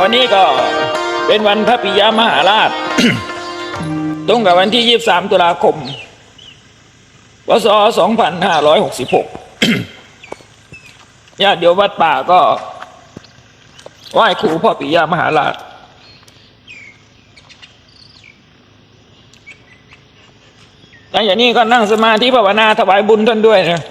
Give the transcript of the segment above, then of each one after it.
วันนี้ก็เป็นวันพระปิยมหาราช ตรงกับวันที่ 23 ตุลาคมพศ2566ญาติโยมวัดป่าก็ไหว้ครูพ่อปิยมหาราช หลังจากนี้ก็นั่งสมาธิภาวนาถวายบุญท่านด้วยนะ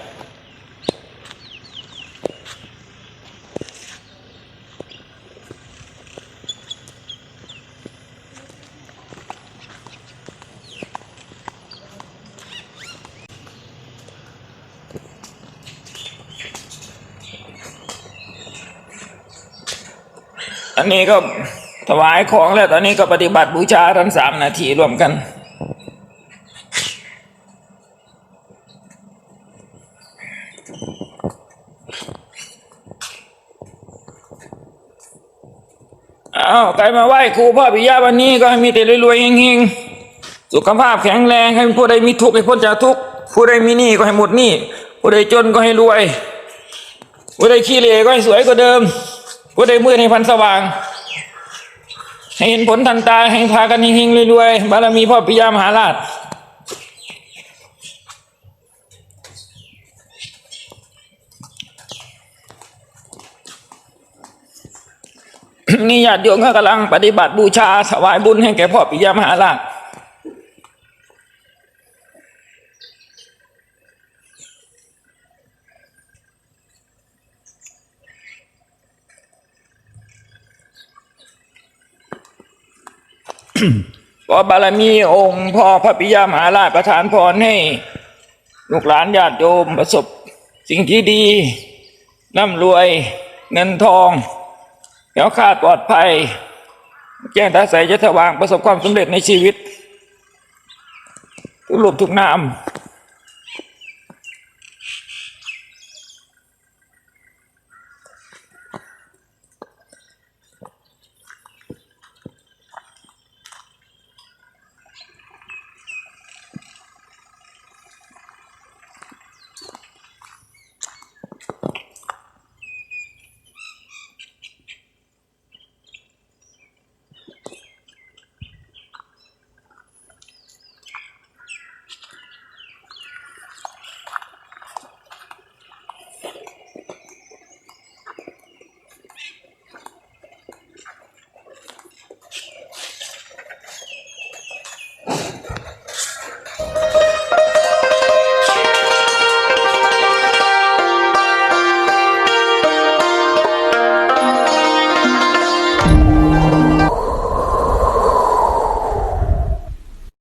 อันนี้ก็ถวายของแล้วตอนนี้ก็ปฏิบัติบูชาท่านสามนาทีรวมกันอ้าวใครมาไหว้ครูพ่อปิยะวันนี้ก็ให้มีแต่รวยๆเฮงๆสุขภาพแข็งแรงให้ผู้ใดมีทุกข์ให้พ้นจากทุกข์ผู้ใดมีหนี้ก็ให้หมดหนี้ผู้ใดจนก็ให้รวยผู้ใดขี้เหร่ก็ให้สวยกว่าเดิม ผู้ใดมืดให้พันสว่างให้เห็นผลทันตาให้พากันเฮงๆรวยๆบารมีพ่อปิยามหาราชนี่ญาติโยมก็กำลังปฏิบัติบูชาถวายบุญให้แก่พ่อปิยมหาราช ขอบารมีองค์พ่อพระปิยามหาราชประทานพรให้ลูกหลานญาติโยมประสบสิ่งที่ดีน่ำรวยเงินทองแล้วขาดปลอดภัย แจ้งตาใสจะสว่างประสบความสำเร็จในชีวิต ทุกรูปทุกนาม